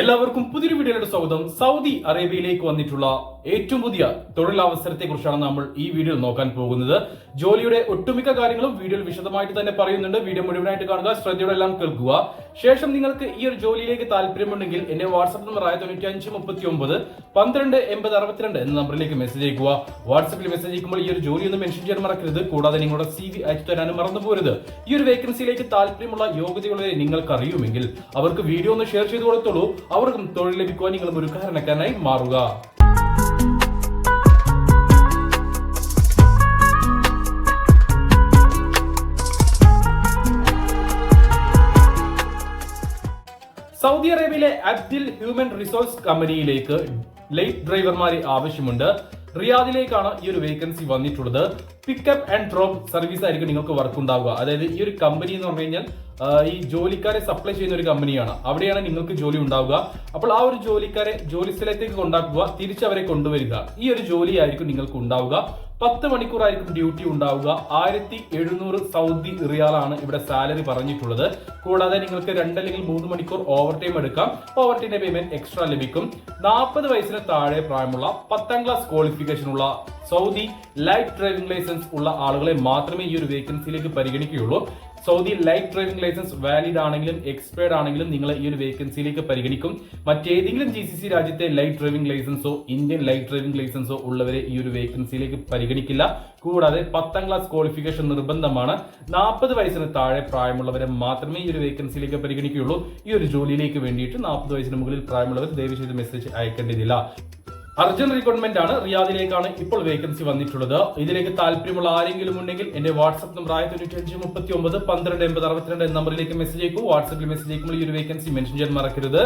എല്ലാവർക്കും പുതിയൊരു വീഡിയോയുടെ സ്വാഗതം. സൗദി അറേബ്യയിലേക്ക് വന്നിട്ടുള്ള ഏറ്റവും പുതിയ തൊഴിലവസരത്തെ കുറിച്ചാണ് നമ്മൾ ഈ വീഡിയോയിൽ നോക്കാൻ പോകുന്നത്. ജോലിയുടെ ഒട്ടുമിക്ക കാര്യങ്ങളും വീഡിയോയിൽ വിശദമായിട്ട് തന്നെ പറയുന്നുണ്ട്. വീഡിയോ മുഴുവനായിട്ട് കാണുക ശ്രദ്ധയോടെ എല്ലാം കേൾക്കുക. ശേഷം നിങ്ങൾക്ക് ഈ ഒരു ജോലിയിലേക്ക് താല്പര്യമുണ്ടെങ്കിൽ എന്റെ വാട്സ്ആപ്പ് നമ്പർ ആയ തൊണ്ണൂറ്റി അഞ്ച് മുപ്പത്തി ഒമ്പത് പന്ത്രണ്ട് എൺപത് അറുപത്തിരണ്ട് എന്ന നമ്പറിലേക്ക് മെസ്സേജ് അയക്കുക. വാട്സ്ആപ്പിൽ മെസ്സേജ് അയക്കുമ്പോൾ ഈ ഒരു ജോലി ഒന്ന് മെൻഷൻ ചെയ്യാൻ മറക്കരുത്. കൂടാതെ നിങ്ങളുടെ സി വി അയച്ചു തരാനും മറന്നു പോരുത്. ഈ ഒരു വേക്കൻസിയിലേക്ക് താല്പര്യമുള്ള യോഗ്യതയുള്ളവരെ നിങ്ങൾക്ക് അറിയുമെങ്കിൽ അവർക്ക് വീഡിയോ ഒന്ന് ഷെയർ ചെയ്ത് കൊടുത്തോളൂ. അവർക്കും തൊഴിൽ ലഭിക്കുവാൻ നിങ്ങളും ഒരു കാരണക്കാരനായി മാറുക. സൗദി അറേബ്യയിലെ അബ്ദിൽ ഹ്യൂമൻ റിസോഴ്സ് കമ്പനിയിലേക്ക് ലൈറ്റ് ഡ്രൈവർമാരെ ആവശ്യമുണ്ട്. റിയാദിലേക്കാണ് ഈ ഒരു വേക്കൻസി വന്നിട്ടുള്ളത്. പിക്കപ്പ് ആൻഡ് ഡ്രോപ്പ് സർവീസ് ആയിരിക്കും നിങ്ങൾക്ക് വർക്ക് ഉണ്ടാവുക. അതായത് ഈ ഒരു കമ്പനി എന്ന് പറഞ്ഞു കഴിഞ്ഞാൽ ഈ ജോലിക്കാരെ സപ്ലൈ ചെയ്യുന്ന ഒരു കമ്പനിയാണ് അവിടെയാണ് നിങ്ങൾക്ക് ജോലി ഉണ്ടാവുക. അപ്പോൾ ആ ഒരു ജോലിക്കാരെ ജോലി സ്ഥലത്തേക്ക് കൊണ്ടാക്കുക തിരിച്ചവരെ കൊണ്ടുവരിക. ഈ ഒരു ജോലി ആയിരിക്കും നിങ്ങൾക്ക് ഉണ്ടാവുക. പത്ത് മണിക്കൂറായിരിക്കും ഡ്യൂട്ടി ഉണ്ടാവുക. ആയിരത്തി എഴുന്നൂറ് സൗദി റിയാലാണ് ഇവിടെ സാലറി പറഞ്ഞിട്ടുള്ളത്. കൂടാതെ നിങ്ങൾക്ക് രണ്ട് അല്ലെങ്കിൽ മൂന്ന് മണിക്കൂർ ഓവർ ടൈം എടുക്കാം. ഓവർ ടൈമിന്റെ പേയ്മെന്റ് എക്സ്ട്രാ ലഭിക്കും. നാൽപ്പത് വയസ്സിന് താഴെ പ്രായമുള്ള പത്താം ക്ലാസ് ക്വാളിഫിക്കേഷൻ ഉള്ള സൗദി ലൈഫ് ഡ്രൈവിംഗ് ലൈസൻസ് ഉള്ള ആളുകളെ മാത്രമേ ഈ ഒരു വേക്കൻസിയിലേക്ക് പരിഗണിക്കുകയുള്ളൂ. Saudi light driving license valid ആണെങ്കിലും എക്സ്പയർഡ് ആണെങ്കിലും നിങ്ങൾ ഈ ഒരു വേക്കൻസിയിലേക്ക് പരിഗണിക്കും. മറ്റേതെങ്കിലും ജി സി സി രാജ്യത്തെ ലൈറ്റ് ഡ്രൈവിംഗ് ലൈസൻസോ ഇന്ത്യൻ ലൈറ്റ് ഡ്രൈവിംഗ് ലൈസൻസോ ഉള്ളവരെ ഈ ഒരു വേക്കൻസിയിലേക്ക് പരിഗണിക്കില്ല. കൂടാതെ പത്താം ക്ലാസ് ക്വാളിഫിക്കേഷൻ നിർബന്ധമാണ്. നാൽപ്പത് വയസ്സിന് താഴെ പ്രായമുള്ളവരെ മാത്രമേ ഈ ഒരു വേക്കൻസിയിലേക്ക് പരിഗണിക്കുകയുള്ളൂ. ഈ ഒരു ജോലിയിലേക്ക് വേണ്ടിയിട്ട് നാൽപ്പത് വയസ്സിന് മുകളിൽ പ്രായമുള്ളവർ ദയവ് ചെയ്ത് മെസ്സേജ് അയക്കേണ്ടതില്ല. അർജന്റ് റിക്രൂട്ട്മെന്റ് ആണ് റിയാദിലേക്കാണ് ഇപ്പോൾ വേക്കൻസി വന്നിട്ടുള്ളത്. ഇതിലേക്ക് താല്പര്യമുള്ള ആരെങ്കിലും ഉണ്ടെങ്കിൽ എന്റെ വാട്സ്ആപ്പ് നമ്പർ ആയ തൊണ്ണൂറ്റി അഞ്ച് മുപ്പത്തി ഒമ്പത് പന്ത്രണ്ട് എൺപത് അറുപത്തിരണ്ട് നമ്പറിലേക്ക് മെസ്സേജ് അയക്കൂ. വാട്സ്ആപ്പിൽ മെസ്സേജ് അയക്കുമ്പോൾ ഈ ഒരു വേക്കൻസി മെൻഷൻ ചെയ്യാൻ മറക്കരുത്.